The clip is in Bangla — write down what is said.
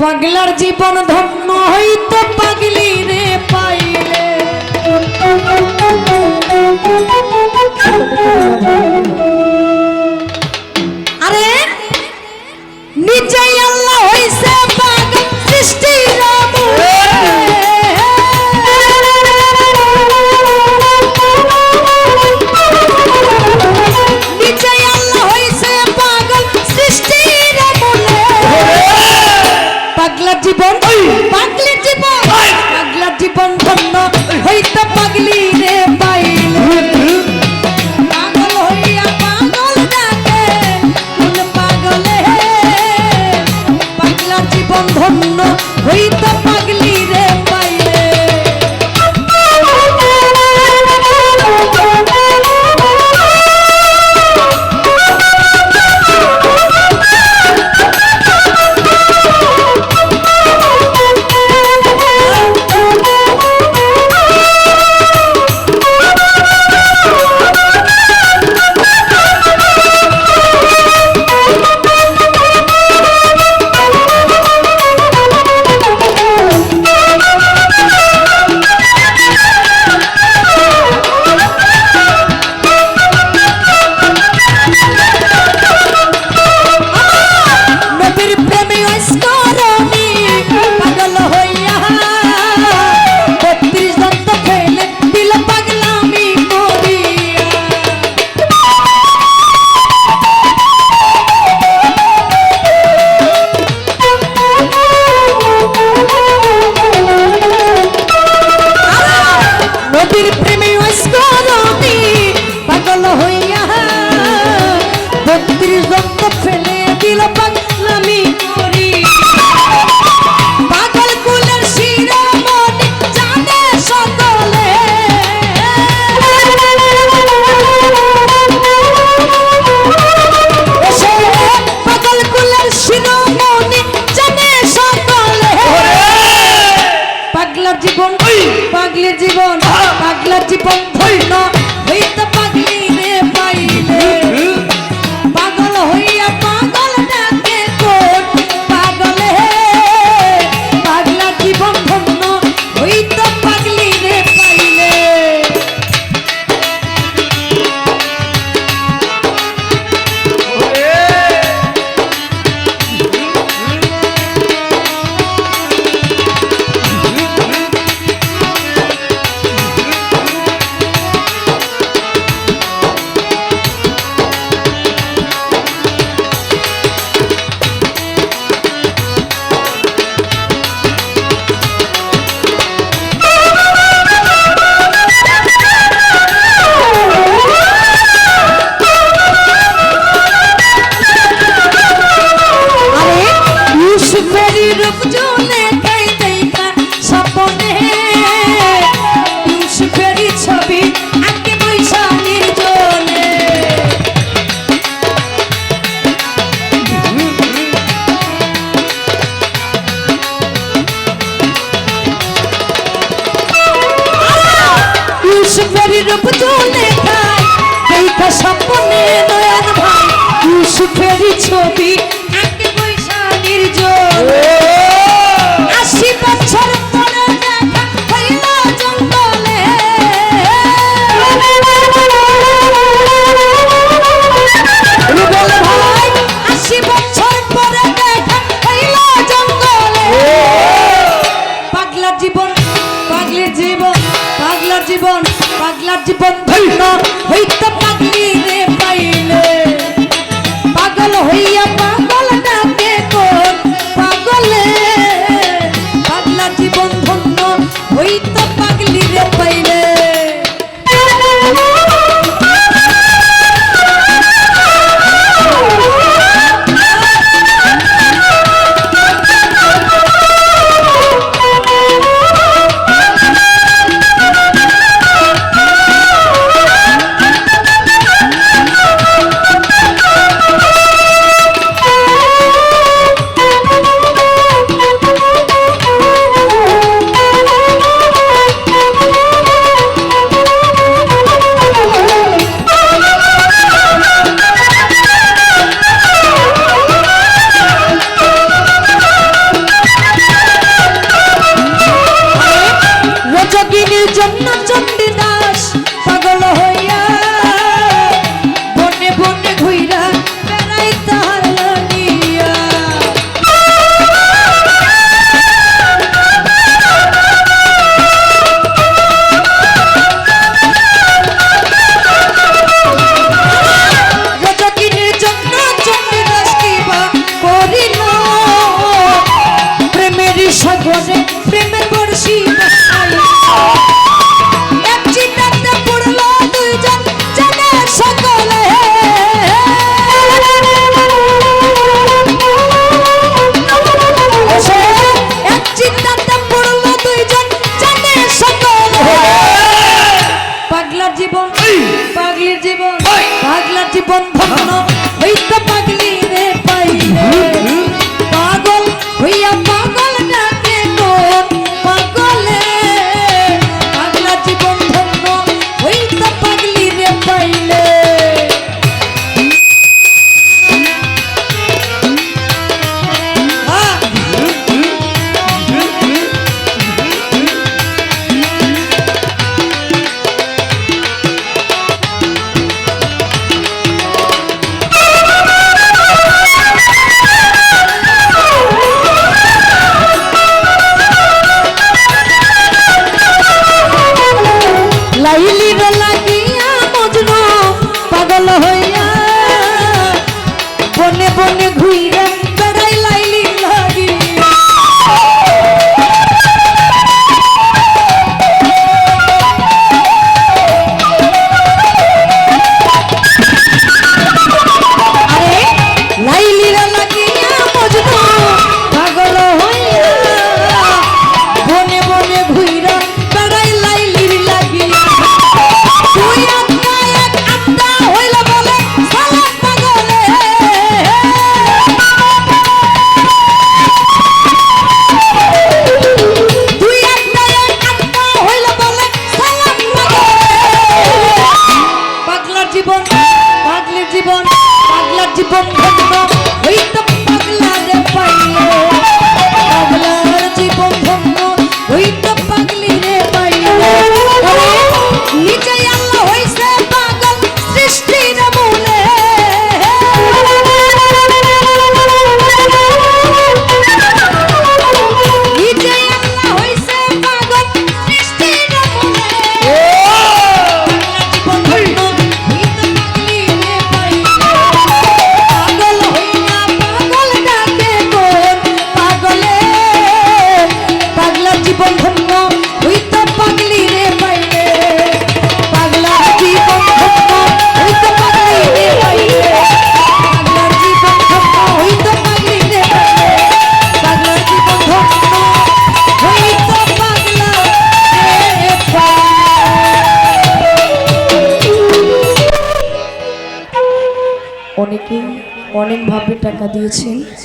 পাগলার জীবন ধন্য হইত পাগলি রে পাইলে। পাগলা জীবন। পাগলির জীবন। পাগলা জীবন ধন্য। হইতো পাগলি রে পাইলে। Abir pre সব তুলে খাই দেখা স্বপ্নে নয়ন ভাই সুখের ছবি আঁকে পয়সা নির্জন জীবন ভগ্ন জীবন ধন্য অনেকেই অনেকভাবে টাকা দিয়েছেন